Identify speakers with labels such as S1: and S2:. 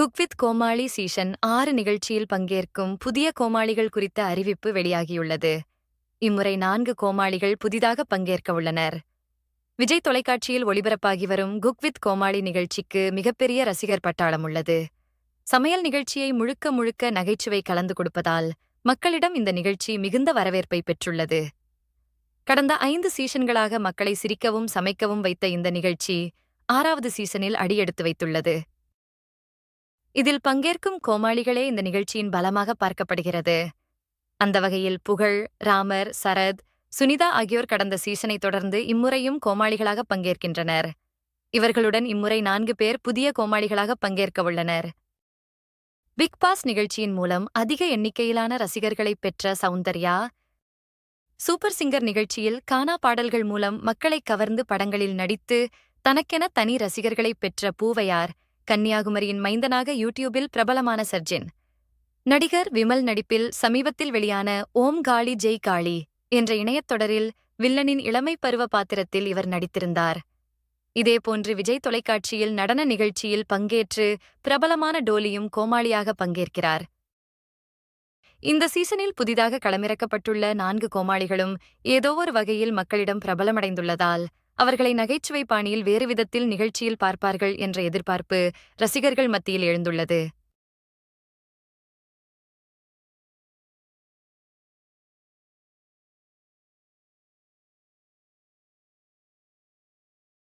S1: Cook with கோமாளி season ஆறு நிகழ்ச்சியில் பங்கேற்கும் புதிய கோமாளிகள் குறித்த அறிவிப்பு வெளியாகியுள்ளது. இம்முறை நான்கு கோமாளிகள் புதிதாக பங்கேற்க உள்ளனர். விஜய் தொலைக்காட்சியில் ஒளிபரப்பாகி வரும் குக்வித் கோமாளி நிகழ்ச்சிக்கு மிகப்பெரிய ரசிகர் பட்டாளம் உள்ளது. சமையல் நிகழ்ச்சியை முழுக்க முழுக்க நகைச்சுவை கலந்து கொடுப்பதால் மக்களிடம் இந்த நிகழ்ச்சி மிகுந்த வரவேற்பை பெற்றுள்ளது. கடந்த ஐந்து சீசன்களாக மக்களை சிரிக்கவும் சமைக்கவும் வைத்த இந்த நிகழ்ச்சி ஆறாவது சீசனில் அடியெடுத்து வைத்துள்ளது. இதில் பங்கேற்கும் கோமாளிகளே இந்த நிகழ்ச்சியின் பலமாக பார்க்கப்படுகிறது. அந்த வகையில் புகழ் ராமர் சரத் சுனிதா ஆகியோர் கடந்த சீசனை தொடர்ந்து இம்முறையும் கோமாளிகளாக பங்கேற்கின்றனர். இவர்களுடன் இம்முறை நான்கு பேர் புதிய கோமாளிகளாக பங்கேற்க உள்ளனர். பிக் பாஸ் நிகழ்ச்சியின் மூலம் அதிக எண்ணிக்கையிலான ரசிகர்களை பெற்ற சௌந்தர்யா சூப்பர் சிங்கர் நிகழ்ச்சியில் கானா பாடல்கள் மூலம் மக்களை கவர்ந்து படங்களில் நடித்து தனக்கென தனி ரசிகர்களை பெற்ற பூவையார் கன்னியாகுமரியின் மைந்தனாக யூடியூபில் பிரபலமான சர்ஜின். நடிகர் விமல் நடிப்பில் சமீபத்தில் வெளியான ஓம் காளி ஜெய் காளி என்ற இணையத்தொடரில் வில்லனின் இளமை பருவ பாத்திரத்தில் இவர் நடித்திருந்தார். இதேபோன்று விஜய் தொலைக்காட்சியில் நடன நிகழ்ச்சியில் பங்கேற்று பிரபலமான டோலியும் கோமாளியாக பங்கேற்கிறார். இந்த சீசனில் புதிதாக களமிறக்கப்பட்டுள்ள நான்கு கோமாளிகளும் ஏதோ ஒரு வகையில் மக்களிடம் பிரபலமடைந்துள்ளதால் அவர்களை நகைச்சுவை பாணியில் வேறு விதத்தில் நிகழ்ச்சியில் பார்ப்பார்கள் என்ற எதிர்பார்ப்பு ரசிகர்கள் மத்தியில் எழுந்துள்ளது.